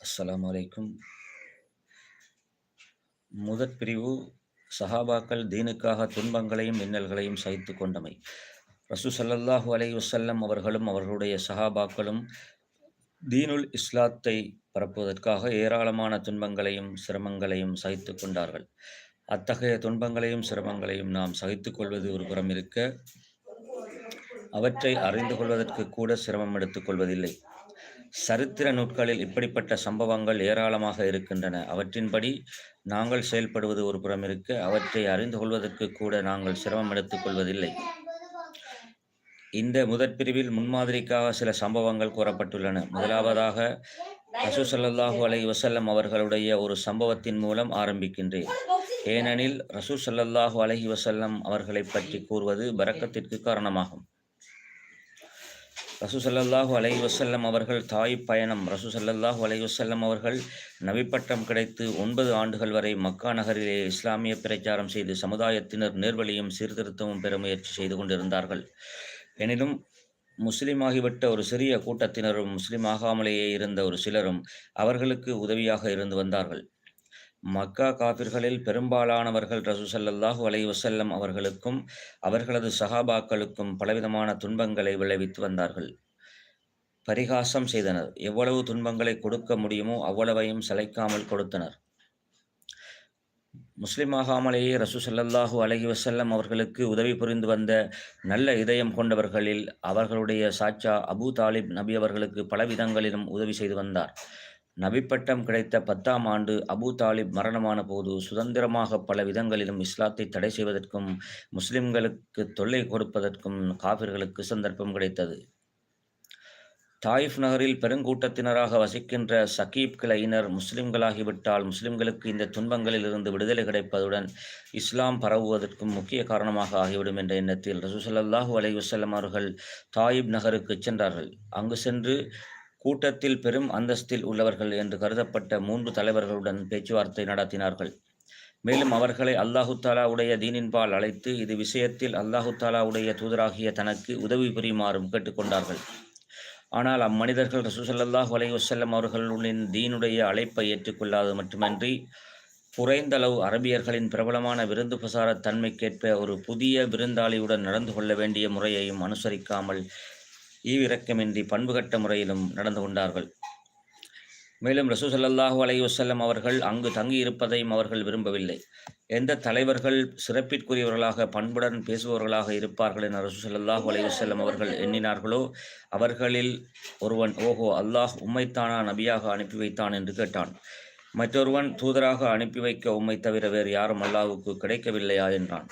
அஸ்லாம் வலைக்கும் முதற் பிரிவு சஹாபாக்கள் தீனுக்காக துன்பங்களையும் இன்னல்களையும் சகித்து கொண்டமை. ரசூ சல்லல்லாஹு அலை வசல்லம் அவர்களும் அவர்களுடைய சஹாபாக்களும் தீனுல் இஸ்லாத்தை பரப்புவதற்காக ஏராளமான துன்பங்களையும் சிரமங்களையும் சகித்து கொண்டார்கள். அத்தகைய துன்பங்களையும் சிரமங்களையும் நாம் சகித்துக் கொள்வது ஒரு புறம் இருக்க அவற்றை அறிந்து கொள்வதற்கு கூட சிரமம் எடுத்துக் கொள்வதில்லை. சரித்திர நூட்களில் இப்படிப்பட்ட சம்பவங்கள் ஏராளமாக இருக்கின்றன. அவற்றின்படி நாங்கள் செயல்படுவது ஒரு புறம் இருக்க. அவற்றை அறிந்து கொள்வதற்கு கூட நாங்கள் சிரமம் எடுத்துக் கொள்வதில்லை. இந்த முதற் பிரிவில் முன்மாதிரிக்காக சில சம்பவங்கள் கூறப்பட்டுள்ளன. முதலாவதாக ரசூ அலை அலைஹி அவர்களுடைய ஒரு சம்பவத்தின் மூலம் ஆரம்பிக்கின்றேன். ஏனெனில் ரசூ ஸல்லல்லாஹு அலைஹி வஸல்லம் அவர்களை பற்றி கூறுவது பறக்கத்திற்கு காரணமாகும். ரசூ ஸல்லல்லாஹு அலைஹி அவர்கள் தாய் பயணம். ரசூ ஸல்லல்லாஹு அலைஹி அவர்கள் நவிப்பட்டம் கிடைத்து ஒன்பது ஆண்டுகள் வரை மக்கா நகரிலே இஸ்லாமிய பிரச்சாரம் செய்து சமுதாயத்தினர் நேர்வழியும் சீர்திருத்தமும் பெற முயற்சி செய்து கொண்டிருந்தார்கள். எனினும் முஸ்லிமாகிவிட்ட ஒரு சிறிய கூட்டத்தினரும் முஸ்லீம் ஆகாமலேயே இருந்த ஒரு சிலரும் அவர்களுக்கு உதவியாக இருந்து வந்தார்கள். மக்கா காபிர்களில் பெரும்பாலானவர்கள் ரசூசல்லாஹு ஸல்லல்லாஹு அலைஹி அவர்களுக்கும் அவர்களது சஹாபாக்களுக்கும் பலவிதமான துன்பங்களை விளைவித்து வந்தார்கள். பரிகாசம் செய்தனர். எவ்வளவு துன்பங்களை கொடுக்க முடியுமோ அவ்வளவையும் சளைக்காமல் கொடுத்தனர். முஸ்லிமாகாமலேயே ரசூ சல்லல்லாஹூ அலஹி வசல்லம் அவர்களுக்கு உதவி புரிந்து வந்த நல்ல இதயம் கொண்டவர்களில் அவர்களுடைய சாச்சா அபூ தாலிப் நபி அவர்களுக்கு பல விதங்களிலும் உதவி செய்து வந்தார். நபிப்பட்டம் கிடைத்த பத்தாம் ஆண்டு அபூ தாலிப் மரணமான போது சுதந்திரமாக பல விதங்களிலும் இஸ்லாத்தை தடை செய்வதற்கும் முஸ்லிம்களுக்கு தொல்லை கொடுப்பதற்கும் காபிர்களுக்கு சந்தர்ப்பம் கிடைத்தது. தாயிஃப் நகரில் பெருங்கூட்டத்தினராக வசிக்கின்ற சகீப் கிளையினர் முஸ்லிம்களாகிவிட்டால் முஸ்லிம்களுக்கு இந்த துன்பங்களில் இருந்து விடுதலை கிடைப்பதுடன் இஸ்லாம் பரவுவதற்கும் முக்கிய காரணமாக ஆகிவிடும் என்ற எண்ணத்தில் ரசூசல்லாஹூ அலைஹி வஸல்லம் அவர்கள் தாயிப் நகருக்கு சென்றார்கள். அங்கு சென்று கூட்டத்தில் பெரும் அந்தஸ்தில் உள்ளவர்கள் என்று கருதப்பட்ட மூன்று தலைவர்களுடன் பேச்சுவார்த்தை நடத்தினார்கள். மேலும் அவர்களை அல்லாஹு தாலாவுடைய தீனின்பால் அழைத்து இது விஷயத்தில் அல்லாஹு தாலாவுடைய தூதராகிய தனக்கு உதவி புரியுமாறும் கேட்டுக்கொண்டார்கள். ஆனால் அம்மனிதர்கள் ரசூசல்லாஹ் அலை வசல்லம் அவர்களின் தீனுடைய அழைப்பை ஏற்றுக்கொள்ளாது மட்டுமன்றி குறைந்தளவு அரபியர்களின் பிரபலமான விருந்து பிரசார தன்மைக்கேற்ப ஒரு புதிய விருந்தாளியுடன் நடந்து கொள்ள வேண்டிய முறையையும் அனுசரிக்காமல் ஈவிரக்கமின்றி பண்புகட்ட முறையிலும் நடந்து கொண்டார்கள். மேலும் ரசூ சல்லாஹூ அலை வசல்லம் அவர்கள் அங்கு தங்கியிருப்பதையும் அவர்கள் விரும்பவில்லை. எந்த தலைவர்கள் சிறப்பிற்குரியவர்களாக பண்புடன் பேசுபவர்களாக இருப்பார்கள் என ரசூ சல்லாஹூ அலை வசல்லம் அவர்கள் எண்ணினார்களோ அவர்களில் ஒருவன் ஓஹோ அல்லாஹ் உம்மைத்தானா நபியாக அனுப்பி வைத்தான் என்று கேட்டான். மற்றொருவன் தூதராக அனுப்பி வைக்க உம்மை தவிர வேறு யாரும் அல்லாஹுக்கு கிடைக்கவில்லையா? என்றான்.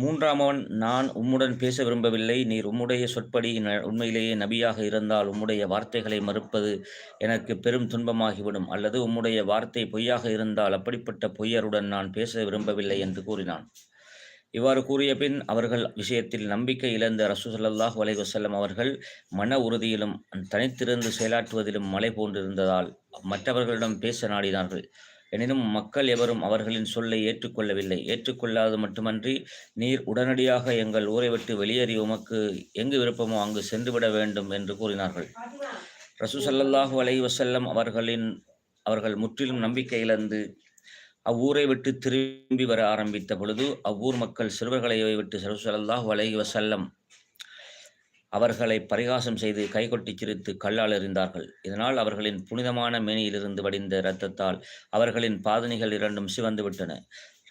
மூன்றாமவன் நான் உம்முடன் பேச விரும்பவில்லை. நீர் உம்முடைய சொற்படி உண்மையிலேயே நபியாக இருந்தால் உம்முடைய வார்த்தைகளை மறுப்பது எனக்கு பெரும் துன்பமாகிவிடும். அல்லது உம்முடைய வார்த்தை பொய்யாக இருந்தால் அப்படிப்பட்ட பொய்யருடன் நான் பேச விரும்பவில்லை என்று கூறினான். இவ்வாறு கூறிய பின் அவர்கள் விஷயத்தில் நம்பிக்கை இழந்த ரசூசல்லாஹ் வலைவசல்லம் அவர்கள் மன உறுதியிலும் தனித்திருந்து செயலாற்றுவதிலும் மலை போன்றிருந்ததால் மற்றவர்களிடம் பேச நாடினார்கள். எனினும் மக்கள் எவரும் அவர்களின் சொல்லை ஏற்றுக்கொள்ளவில்லை. ஏற்றுக்கொள்ளாது மட்டுமன்றி நீர் உடனடியாக எங்கள் ஊரை விட்டு வெளியேறி உமக்கு எங்கு விருப்பமோ அங்கு சென்றுவிட வேண்டும் என்று கூறினார்கள். ரசூ சல்லல்லாஹு அலை வசல்லம் அவர்களின் அவர்கள் முற்றிலும் நம்பிக்கை இழந்து அவ்வூரை விட்டு திரும்பி வர ஆரம்பித்த பொழுது அவ்வூர் மக்கள் சிறுவர்களை விட்டு ரசூ சல்லாஹூ அலை வசல்லம் அவர்களை பரிகாசம் செய்து கைகொட்டி சிரித்து கல்லால் எறிந்தார்கள். இதனால் அவர்களின் புனிதமான மேனியிலிருந்து வடிந்த இரத்தத்தால் அவர்களின் பாதணிகள் இரண்டும் சிவந்து விட்டன.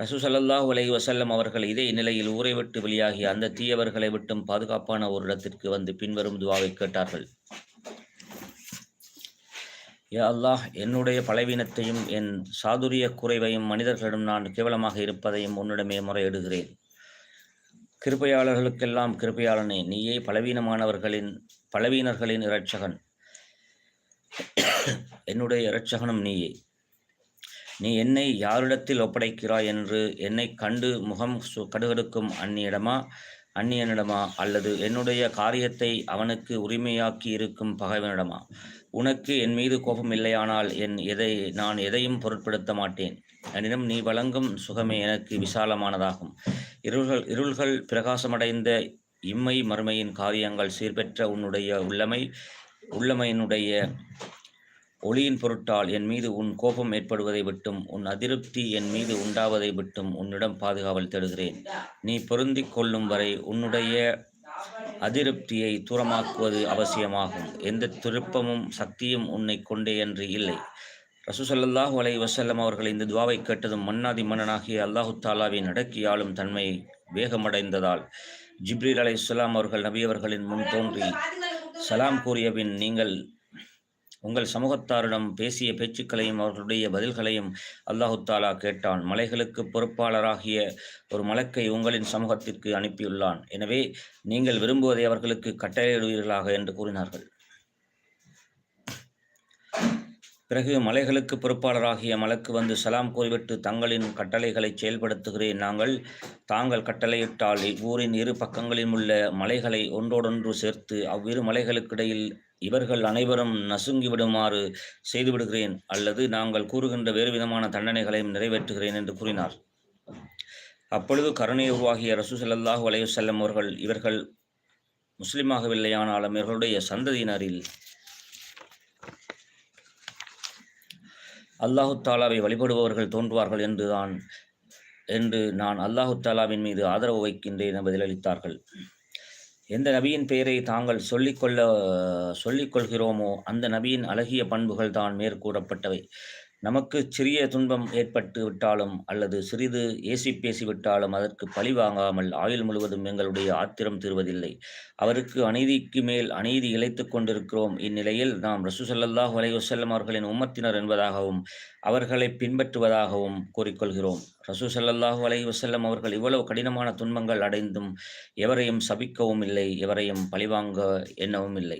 ரசூ சல்லாஹூ அலை வசல்லம் அவர்கள் இதே நிலையில் ஊரை விட்டு வெளியாகி அந்த தீயவர்களை விட்டும் பாதுகாப்பான ஒரு இடத்திற்கு வந்து பின்வரும் துவாவை கேட்டார்கள். யா அல்லாஹ் என்னுடைய பலவீனத்தையும் என் சாதுரிய குறைவையும் மனிதர்களிடம் நான் கேவலமாக இருப்பதையும் உன்னிடமே முறையிடுகிறேன். கிருபையாளர்களுக்கெல்லாம் கிருபையாளனே. நீயே பலவீனமானவர்களின் பலவீனர்களின் இரட்சகன். என்னுடைய இரட்சகனும் நீயே. நீ என்னை யாரிடத்தில் ஒப்படைக்கிறாய் என்று என்னை கண்டு முகம் சு கடுகடுக்கும் அந்நியிடமா அந்நியனிடமா அல்லது என்னுடைய காரியத்தை அவனுக்கு உரிமையாக்கி இருக்கும் பகைவனிடமா? உனக்கு என் மீது கோபம் இல்லையானால் என் எதை நான் எதையும் பொருட்படுத்த மாட்டேன். எனினும் நீ வழங்கும் சுகமே எனக்கு விசாலமானதாகும். இருள்கள் இருள்கள் பிரகாசமடைந்த இம்மை மறுமையின் காரியங்கள் சீர்பெற்ற உன்னுடைய உள்ளமை உள்ளமையினுடைய ஒளியின் பொருட்டால் என் மீது உன் கோபம் ஏற்படுவதை விட்டும் உன் அதிருப்தி என் மீது உண்டாவதை விட்டும் உன்னிடம் பாதுகாவல் தேடுகிறேன். நீ பொருந்திக் கொள்ளும் வரை உன்னுடைய அதிருப்தியை தூரமாக்குவது அவசியமாகும். எந்த திருப்பமும் சக்தியும் உன்னை கொண்டே என்று இல்லை. ரசூசல்லாஹு அலை வசல்லம் அவர்கள் இந்த துவாவை கேட்டதும் மன்னாதி மன்னனாகிய அல்லாஹு தாலாவின் அடக்கியாளும் தன்மை வேகமடைந்ததால் ஜிப்ரீல் அலை அவர்கள் நபி அவர்களின் முன் தோன்றி சலாம் கூறியபின் நீங்கள் உங்கள் சமூகத்தாரிடம் பேசிய பேச்சுக்களையும் அவர்களுடைய பதில்களையும் அல்லாஹு தாலா கேட்டான். மலைகளுக்கு பொறுப்பாளராகிய ஒரு மலக்கை உங்களின் சமூகத்திற்கு அனுப்பியுள்ளான். எனவே நீங்கள் விரும்புவதை அவர்களுக்கு கட்டளையிடுவீர்களாக என்று கூறினார்கள். பிறகு மலைகளுக்கு பொறுப்பாளராகிய மலக்கு வந்து சலாம் கூறிவிட்டு தங்களின் கட்டளைகளை செயல்படுத்துகிறேன். நாங்கள் தாங்கள் கட்டளையிட்டால் இவ்வூரின் இரு பக்கங்களிலும் உள்ள மலைகளை ஒன்றோடொன்று சேர்த்து அவ்விரு மலைகளுக்கிடையில் இவர்கள் அனைவரும் நசுங்கி விடுமாறு செய்துவிடுகிறேன். அல்லது நாங்கள் கூறுகின்ற வேறு விதமான தண்டனைகளையும் நிறைவேற்றுகிறேன் என்று கூறினார். அப்பொழுது கருணை உருவாகிய ரசூ அலையுசல்லம் அவர்கள் இவர்கள் முஸ்லிமாகவில்லையானாலும் இவர்களுடைய சந்ததியினரில் அல்லாஹு தாலாவை வழிபடுபவர்கள் தோன்றுவார்கள் என்றுதான் என்று நான் அல்லாஹு தாலாவின் மீது ஆதரவு வைக்கின்றேன் என பதிலளித்தார்கள். எந்த நபியின் பெயரை தாங்கள் சொல்லிக்கொள்ள சொல்லிக்கொள்கிறோமோ அந்த நபியின் அழகிய பண்புகள் தான் மேற்கூறப்பட்டவை. நமக்கு சிறிய துன்பம் ஏற்பட்டு விட்டாலும் அல்லது சிறிது ஏசி பேசிவிட்டாலும் அதற்கு பழி வாங்காமல் ஆயுள் முழுவதும் எங்களுடைய ஆத்திரம் தீர்வதில்லை. அவருக்கு அநீதிக்கு மேல் அநீதி இழைத்துக் கொண்டிருக்கிறோம். இந்நிலையில் நாம் ரசூசல்லாஹ் அலைவசல்லம் அவர்களின் உம்மத்தினர் என்பதாகவும் அவர்களை பின்பற்றுவதாகவும் கூறிக்கொள்கிறோம். ரசூ ஸல்லல்லாஹு அலைஹி அவர்கள் இவ்வளவு கடினமான துன்பங்கள் அடைந்தும் எவரையும் சபிக்கவும் இல்லை எவரையும் பழிவாங்க எண்ணவும் இல்லை.